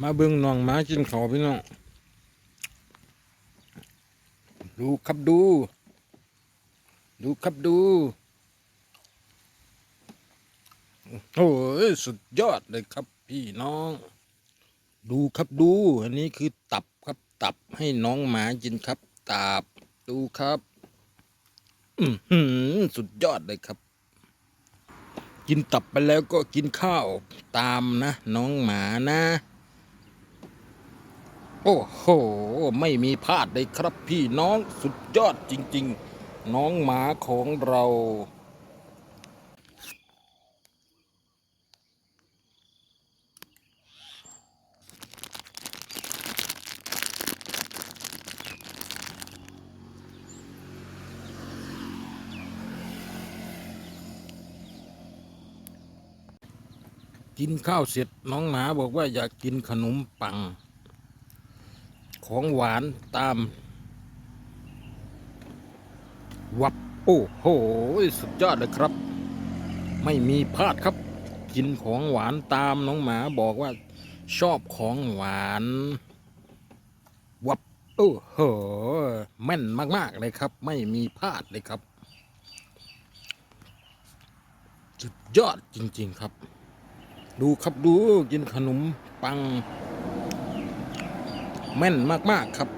มาเบิ่งน้องหมากินข้าวพี่น้อง ดูครับดู ดูครับดู โอ้ยสุดยอดเลยครับพี่น้อง ดูครับดู อันนี้คือตับครับตับให้น้องหมากินครับ ตับ ดูครับ อืสุดยอดเลยครับกินตับไปแล้วก็กินข้าวตามนะ น้องหมานะ โอ้โห ไม่มีพลาดเลยครับพี่น้องสุดยอดจริง ๆ น้องหมาของเรากินข้าวเสร็จน้องหมาบอกว่าอยากกินขนมปัง ของหวานตาม วับโอ้โหสุดยอดเลยครับ ไม่มีพลาดครับ กินของหวานตามน้องหมาบอกว่า ชอบของหวาน วับโอ้โหแม่นมาก ๆ เลยครับ ไม่มีพลาดเลยครับสุดยอดจริง ๆ ครับ ดูครับดูกินขนมปัง แม่นมากๆครับ